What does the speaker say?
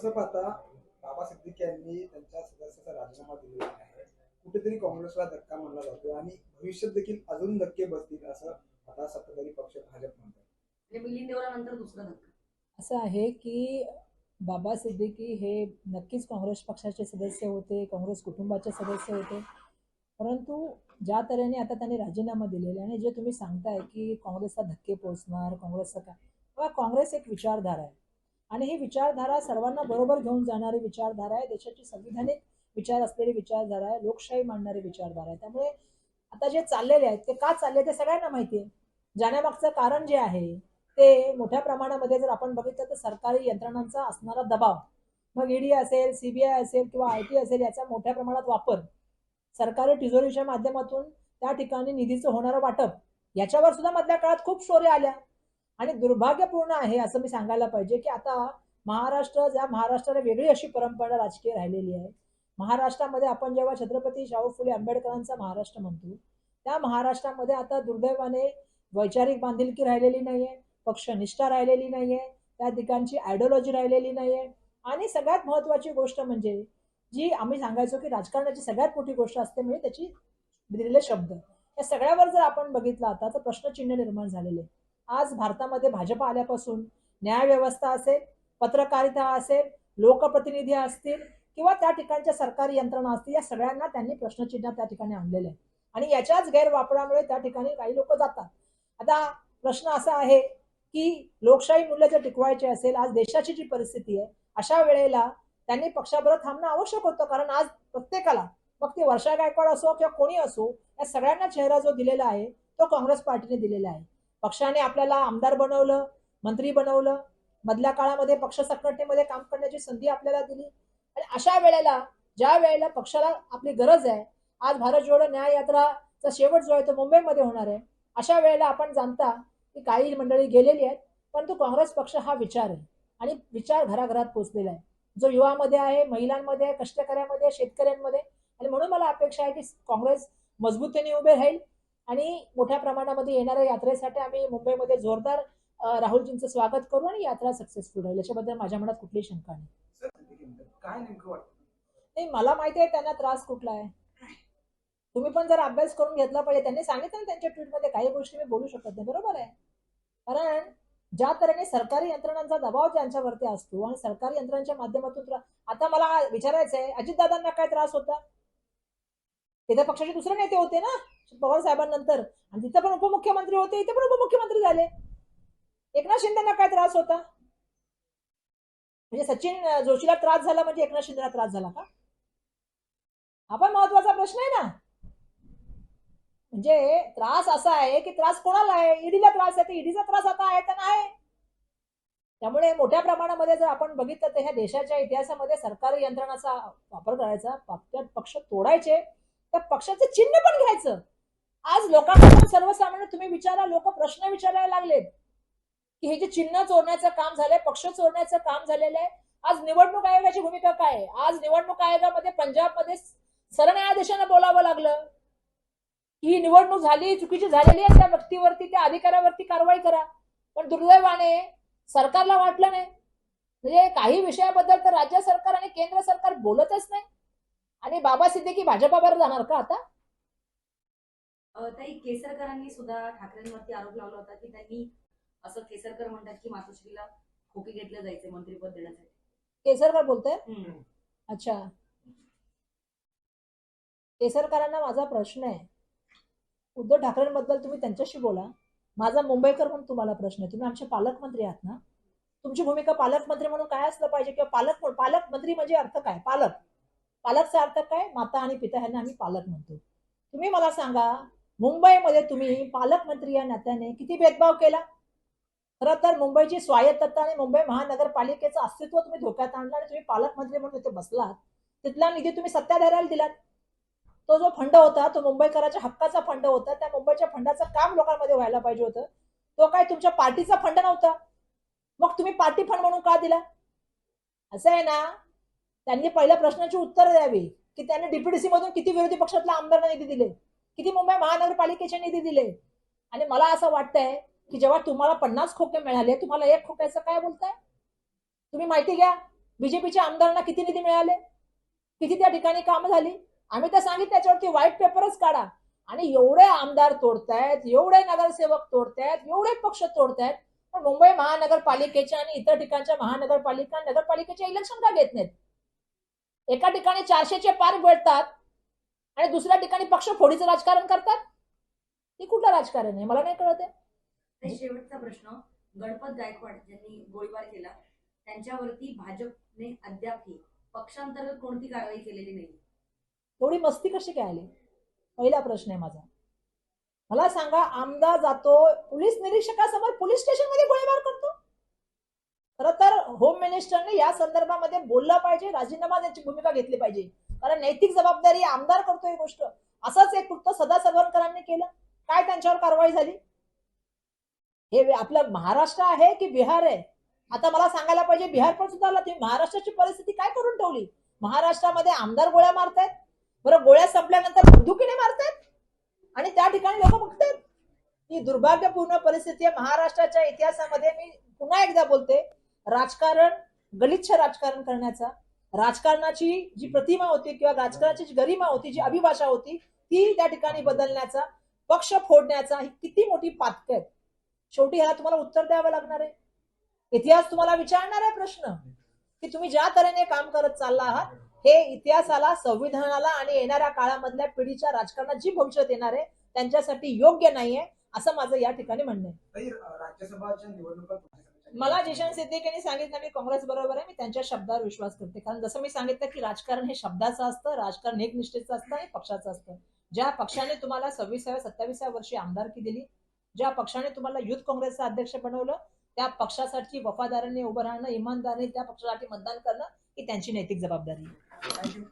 तसं पाहता बाबा सिद्दीकी यांनी त्यांच्या सदस्याचा राजीनामा दिलेला आहे. कुठेतरी काँग्रेसला धक्का मानला जातो आणि भविष्यात देखील अजून धक्के बसतील असं आता सत्ताधारी पक्ष भाजप म्हणतात म्हणजे दुसरा असं आहे की बाबा सिद्दीकी हे नक्कीच काँग्रेस पक्षाचे सदस्य होते काँग्रेस कुटुंबाचे सदस्य होते. परंतु ज्या तऱ्हेने आता त्यांनी राजीनामा दिलेला आणि जे तुम्ही सांगताय की काँग्रेसला धक्के पोचणार काँग्रेसचं काय काँग्रेस एक विचारधारा आहे. आणि ही विचारधारा सर्वांना बरोबर घेऊन जाणारी विचारधारा आहे. देशाची संविधानिक विचार असलेली विचारधारा आहे. लोकशाही मांडणारी विचारधारा आहे. त्यामुळे आता जे चाललेले आहेत ते का चालले ते सगळ्यांना माहिती आहे. जाण्यामागचं कारण जे आहे ते मोठ्या प्रमाणामध्ये जर आपण बघितलं तर सरकारी यंत्रणांचा असणारा दबाव. मग ईडी असेल सीबीआय असेल किंवा आय टी असेल याचा मोठ्या प्रमाणात वापर सरकारी तिजोरीच्या माध्यमातून त्या ठिकाणी निधीचं होणारं वाटप याच्यावर सुद्धा मधल्या काळात खूप स्टोरी आल्या. आणि दुर्भाग्यपूर्ण आहे असं मी सांगायला पाहिजे की आता महाराष्ट्र ज्या महाराष्ट्राला वेगळी अशी परंपरा राजकीय राहिलेली आहे. महाराष्ट्रामध्ये आपण जेव्हा छत्रपती शाहू फुले आंबेडकरांचा महाराष्ट्र म्हणतो त्या महाराष्ट्रामध्ये आता दुर्दैवाने वैचारिक बांधिलकी राहिलेली नाहीये पक्षनिष्ठा राहिलेली नाहीये त्या ठिकाणची आयडिओलॉजी राहिलेली नाहीये. आणि सगळ्यात महत्वाची गोष्ट म्हणजे जी आम्ही सांगायचो की राजकारणाची सगळ्यात मोठी गोष्ट असते म्हणजे त्याची दिलेले शब्द. या सगळ्यावर जर आपण बघितलं आता तर प्रश्नचिन्ह निर्माण झालेले आज भारतामध्ये भाजप आल्यापासून न्यायव्यवस्था असेल पत्रकारिता असेल लोकप्रतिनिधी असतील किंवा त्या ठिकाणच्या सरकारी यंत्रणा असतील या सगळ्यांना त्यांनी प्रश्नचिन्ह त्या ठिकाणी आणलेलं आहे. आणि याच्याच गैरवापरामुळे त्या ठिकाणी काही लोक जातात. आता प्रश्न असा आहे की लोकशाही मूल्य जर टिकवायचे असेल आज देशाची जी परिस्थिती आहे अशा वेळेला त्यांनी पक्षाबरोबर थांबणं आवश्यक होतं. कारण आज प्रत्येकाला मग ते वर्षा गायकवाड असो किंवा कोणी असो या सगळ्यांना चेहरा जो दिलेला आहे तो काँग्रेस पार्टीने दिलेला आहे. पक्षाने आपल्याला आमदार बनवलं मंत्री बनवलं मधल्या काळामध्ये पक्ष संघटनेमध्ये काम करण्याची संधी आपल्याला दिली. आणि अशा वेळेला ज्या वेळेला पक्षाला आपली गरज आहे आज भारत जोडो न्याय यात्राचा शेवट जो आहे तो मुंबईमध्ये होणार आहे अशा वेळेला आपण जाणता की काही मंडळी गेलेली आहेत परंतु काँग्रेस पक्ष हा विचार आहे. आणि विचार घराघरात पोचलेला आहे. जो युवामध्ये आहे महिलांमध्ये आहे कष्टकऱ्यांमध्ये आहे, शेतकऱ्यांमध्ये आणि म्हणून मला अपेक्षा आहे की काँग्रेस मजबूतीने उभे राहील आणि मोठ्या प्रमाणामध्ये येणाऱ्या यात्रेसाठी आम्ही मुंबईमध्ये जोरदार राहुलजींचं स्वागत करू आणि यात्रा सक्सेसफुल राहील याच्याबद्दल माझ्या मनात कुठलीही शंका नाही. काय नेमकं नाही मला माहिती आहे त्यांना त्रास कुठला आहे. तुम्ही पण जर अभ्यास करून घेतला पाहिजे त्यांनी सांगितलं ना त्यांच्या ट्विटमध्ये काही गोष्टी मी बोलू शकत नाही. बरोबर आहे. कारण ज्या तऱ्हेने सरकारी यंत्रणांचा दबाव त्यांच्यावरती असतो आणि सरकारी यंत्रणांच्या माध्यमातून आता मला विचारायचं आहे अजितदादांना काय त्रास होता? हे तर पक्षाचे दुसरे नेते होते ना पवार साहेबांनंतर. आणि तिथं पण उपमुख्यमंत्री होते इथे पण उपमुख्यमंत्री झाले. एकनाथ शिंदेना काय त्रास होता? म्हणजे सचिन जोशीला त्रास झाला म्हणजे एकनाथ शिंदेला त्रास झाला का? हा पण महत्त्वाचा प्रश्न आहे ना. म्हणजे त्रास असा आहे की त्रास कोणाला आहे? ईडीला त्रास आहे तर ईडीचा त्रास आता आहे तर नाही. त्यामुळे मोठ्या प्रमाणामध्ये जर आपण बघितलं तर ह्या देशाच्या इतिहासामध्ये सरकारी यंत्रणाचा वापर करायचा पक्ष तोडायचे. तर पक्षाचं चिन्ह पण घ्यायचं. आज लोकांना सर्वसामान्य तुम्ही विचारा लोक प्रश्न विचारायला लागलेत. की हे जे चिन्ह चोरण्याचं काम झालंय पक्ष चोरण्याचं काम झालेलं आहे आज निवडणूक आयोगाची भूमिका काय आहे? आज निवडणूक आयोगामध्ये पंजाबमध्ये सरन्यायाधीशांना बोलावं लागलं. की ही निवडणूक झाली चुकीची झालेली आहे त्या व्यक्तीवरती त्या अधिकाऱ्यावरती कारवाई करा. पण दुर्दैवाने सरकारला वाटलं नाही. म्हणजे काही विषयाबद्दल तर राज्य सरकार आणि केंद्र सरकार बोलतच नाही. आणि बाबा सिद्दीकी भाजपावर जाणार का आता? ताई केसरकरांनी सुद्धा ठाकरेंवरती आरोप लावला होता की त्यांनी असं केसरकर म्हणतात की मातोश्रीला खोके घेतलं जायचे मंत्रीपद देण्यासाठी. केसरकर बोलतोय. अच्छा. केसरकरांना माझा प्रश्न आहे. उद्धव ठाकरेंबद्दल तुम्ही त्यांच्याशी बोला. माझा मुंबईकर म्हणून तुम्हाला प्रश्न आहे. तुम्ही आमचे पालकमंत्री आहात ना? तुमची भूमिका पालकमंत्री म्हणून काय असलं पाहिजे किंवा पालक पालकमंत्री म्हणजे अर्थ काय? पालक. पालकचा अर्थ काय? माता आणि पिता ह्यांना आम्ही पालक म्हणतो. तुम्ही मला सांगा मुंबईमध्ये तुम्ही पालकमंत्री या नात्याने किती भेदभाव केला? खरं तर मुंबईची स्वायत्तता आणि मुंबई महानगरपालिकेचं अस्तित्व तुम्ही धोक्यात आणलं आणि तुम्ही पालकमंत्री म्हणून तिथे बसलात. तिथला निधी तुम्ही सत्ताधाऱ्याला दिलात. तो जो फंड होता तो मुंबईकरांच्या हक्काचा फंड होता. त्या मुंबईच्या फंडाचं काम लोकांमध्ये व्हायला पाहिजे होतं. तो काय तुमच्या पार्टीचा फंड नव्हता? मग तुम्ही पार्टी फंड म्हणून का दिला? असं आहे ना? त्यांनी पहिल्या प्रश्नाची उत्तर द्यावी की त्यांनी डीपीडीसी मधून किती विरोधी पक्षातल्या आमदारांना निधी दिले किती मुंबई महानगरपालिकेचे निधी दिले. आणि मला असं वाटतंय की जेव्हा तुम्हाला पन्नास खोके मिळाले तुम्हाला एक खोक्याचं काय बोलताय? तुम्ही माहिती घ्या बीजेपीच्या आमदारांना किती निधी मिळाले? किती त्या ठिकाणी कामं झाली? आम्ही तर सांगितलं त्याच्यावरती व्हाईट पेपरच काढा. आणि एवढे आमदार तोडतायत एवढे नगरसेवक तोडतायत एवढे पक्ष तोडतायत पण मुंबई महानगरपालिकेच्या आणि इतर ठिकाणच्या महानगरपालिका नगरपालिकेच्या इलेक्शन का घेत नाहीत? एका ठिकाणी चारशेचे पार भेटतात आणि दुसऱ्या ठिकाणी पक्ष फोडीचं राजकारण करतात? हे कुठलं राजकारण आहे? मला नाही कळत आहे. शेवटचा प्रश्न गणपत गायकवाड ज्यांनी गोळीबार केला. त्यांच्यावरती भाजपने अद्यापही पक्षांतर्गत कोणती कारवाई केलेली नाही. एवढी मस्ती कशी काय आली? पहिला प्रश्न आहे माझा. मला सांगा आमदार जातो पोलीस निरीक्षकासमोर पोलीस स्टेशनमध्ये गोळीबार करतो? खरं तर होम मिनिस्टरने या संदर्भामध्ये बोललं पाहिजे राजीनामा द्यायची भूमिका घेतली पाहिजे. कारण नैतिक जबाबदारी आमदार करतो ही गोष्ट. असंच एक कृत्य सदा सरवणकरांनी केलं. काय त्यांच्यावर कारवाई झाली? हे आपलं महाराष्ट्र आहे की बिहार आहे? आता मला सांगायला पाहिजे बिहार पण सुधारला. तुम्ही महाराष्ट्राची परिस्थिती काय करून ठेवली? महाराष्ट्रामध्ये आमदार गोळ्या मारतायत. बरं गोळ्या संपल्यानंतर बंदुकीने मारतायत. आणि त्या ठिकाणी लोक बघतायत. ही दुर्भाग्यपूर्ण परिस्थिती आहे. महाराष्ट्राच्या इतिहासामध्ये मी पुन्हा एकदा बोलते. राजकारण गलिच्छ राजकारण करण्याचा. राजकारणाची जी प्रतिमा होती किंवा राजकारणाची जी गरिमा होती जी अभिभाषा होती ती त्या ठिकाणी बदलण्याचा पक्ष फोडण्याचा ही किती मोठी पातक आहे. शेवटी ह्याला तुम्हाला उत्तर द्यावं लागणार आहे. इतिहास तुम्हाला विचारणार आहे प्रश्न की तुम्ही ज्या तऱ्हेने काम करत चालला आहात हे इतिहासाला संविधानाला आणि येणाऱ्या काळामधल्या पिढीच्या राजकारणात जी भविष्यात येणार आहे त्यांच्यासाठी योग्य नाहीये असं माझं या ठिकाणी म्हणणं आहे. मला जिशन सिद्दीक यांनी सांगितलं मी काँग्रेस बरोबर आहे मी त्यांच्या शब्दावर विश्वास करते. कारण जसं मी सांगितलं की राजकारण हे शब्दाचं असतं राजकारण एकनिष्ठेचं असतं आणि पक्षाचं असतं. ज्या पक्षाने तुम्हाला सव्वीसाव्या सत्तावीसाव्या वर्षी आमदारकी दिली ज्या पक्षाने तुम्हाला युथ काँग्रेसचा अध्यक्ष बनवलं त्या पक्षासाठी वफादारीने उभं राहणं इमानदारीने त्या पक्षासाठी मतदान करणं ही त्यांची नैतिक जबाबदारी आहे.